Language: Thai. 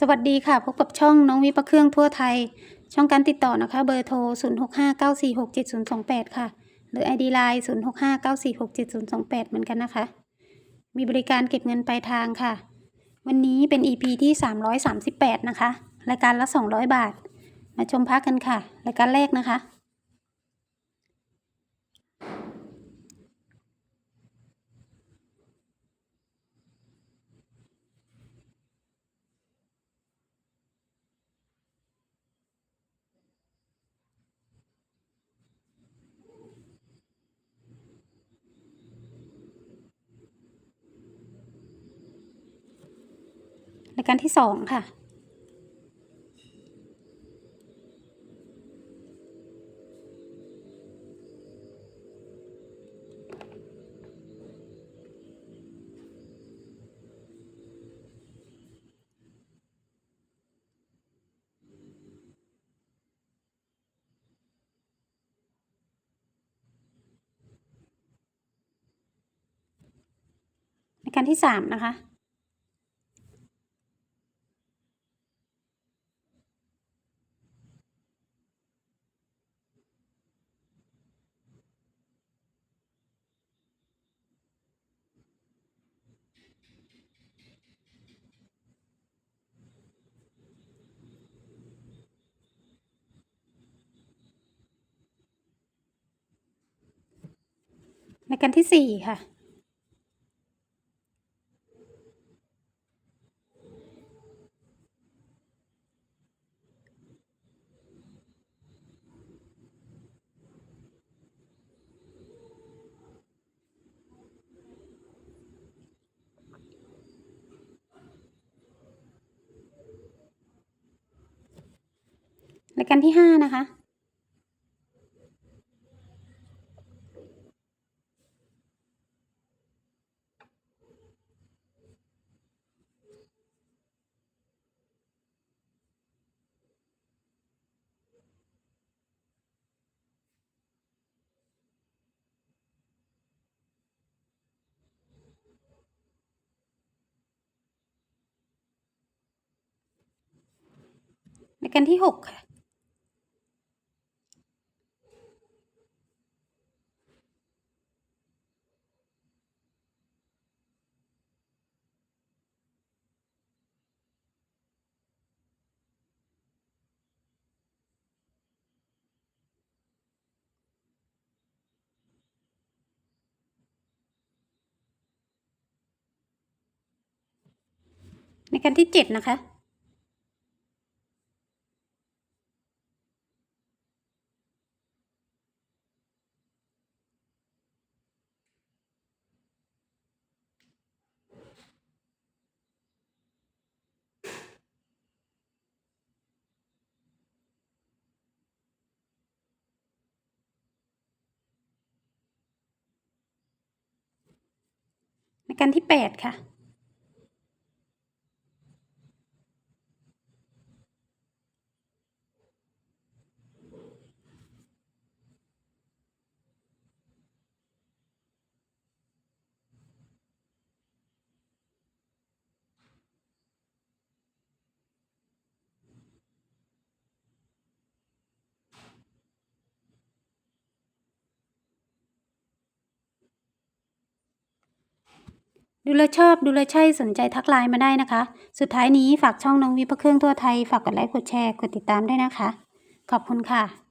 สวัสดีค่ะ พบกับช่องน้องวิปะเครื่องทั่วไทย ช่องการติดต่อนะคะ เบอร์โทร 0659467028 ค่ะ หรือ ID Line 0659467028 เหมือนกันนะคะ มีบริการเก็บเงินปลายทางค่ะ วันนี้เป็น EP ที่ 338 นะคะ รายการละ 200 บาท มาชมพักกันค่ะ รายการแรกนะคะ รายการที่สองค่ะรายการที่สามนะคะ การที่สี่ค่ะ รายการที่ห้านะคะ การที่หกค่ะ ในการที่เจ็ดนะคะ ในการที่แปดค่ะ ดูแลชอบดูแลใช่สนใจทักไลน์มาได้นะคะ สุดท้ายนี้ฝากช่องน้องวิพเครื่องทั่วไทย ฝากกดไลค์กดแชร์กดติดตามด้วยนะคะ ขอบคุณค่ะ